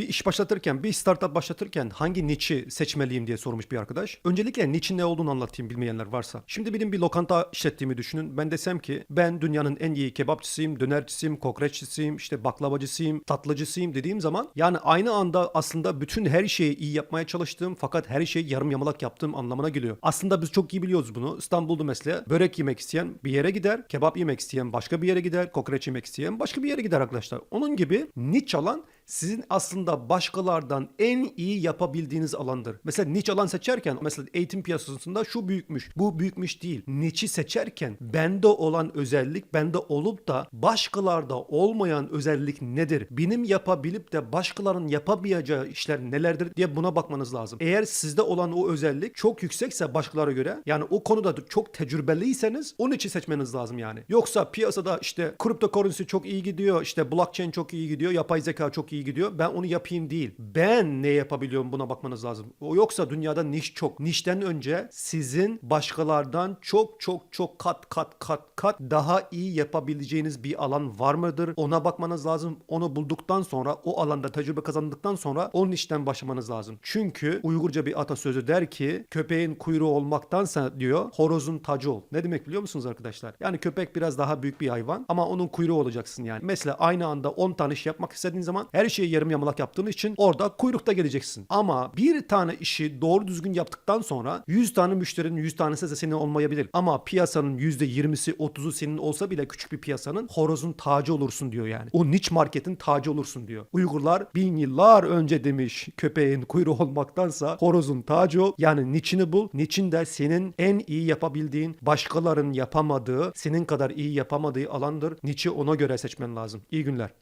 Bir iş başlatırken, bir startup başlatırken hangi niche'i seçmeliyim diye sormuş bir arkadaş. Öncelikle niche'in ne olduğunu anlatayım bilmeyenler varsa. Şimdi benim bir lokanta işlettiğimi düşünün. Ben desem ki ben dünyanın en iyi kebapçısıyım, dönercisiyim, kokoreççisiyim, işte baklavacısıyım, tatlıcısıyım dediğim zaman yani aynı anda aslında bütün her şeyi iyi yapmaya çalıştığım fakat her şeyi yarım yamalak yaptığım anlamına geliyor. Aslında biz çok iyi biliyoruz bunu. İstanbul'da mesela börek yemek isteyen bir yere gider, kebap yemek isteyen başka bir yere gider, kokoreç yemek isteyen başka bir yere gider arkadaşlar. Onun gibi niche alan sizin aslında başkalardan en iyi yapabildiğiniz alandır. Mesela niche alan seçerken mesela eğitim piyasasında şu büyükmüş, bu büyükmüş değil. Niche'i seçerken bende olan özellik bende olup da başkalarda olmayan özellik nedir? Benim yapabilip de başkalarının yapamayacağı işler nelerdir diye buna bakmanız lazım. Eğer sizde olan o özellik çok yüksekse başkalara göre yani o konuda da çok tecrübeliyseniz onun için seçmeniz lazım yani. Yoksa piyasada işte cryptocurrency çok iyi gidiyor, işte blockchain çok iyi gidiyor, yapay zeka çok iyi gidiyor. Ben onu yapayım değil. Ben ne yapabiliyorum buna bakmanız lazım. O yoksa dünyada niş çok. Nişten önce sizin başkalardan çok çok çok kat kat kat kat daha iyi yapabileceğiniz bir alan var mıdır? Ona bakmanız lazım. Onu bulduktan sonra o alanda tecrübe kazandıktan sonra onun işten başlamanız lazım. Çünkü Uygurca bir atasözü der ki köpeğin kuyruğu olmaktansa diyor horozun tacı ol. Ne demek biliyor musunuz arkadaşlar? Yani köpek biraz daha büyük bir hayvan ama onun kuyruğu olacaksın yani. Mesela aynı anda 10 tane iş yapmak istediğin zaman her şeyi yarım yamalak yaptığın için orada kuyrukta geleceksin. Ama bir tane işi doğru düzgün yaptıktan sonra 100 tane müşterinin 100 tanesi de senin olmayabilir. Ama piyasanın %20'si 30'u senin olsa bile küçük bir piyasanın horozun tacı olursun diyor yani. O niche marketin tacı olursun diyor. Uygurlar bin yıllar önce demiş köpeğin kuyruğu olmaktansa horozun tacı ol. Yani niçini bul. Niçin de senin en iyi yapabildiğin başkalarının yapamadığı senin kadar iyi yapamadığı alandır. Niçi ona göre seçmen lazım. İyi günler.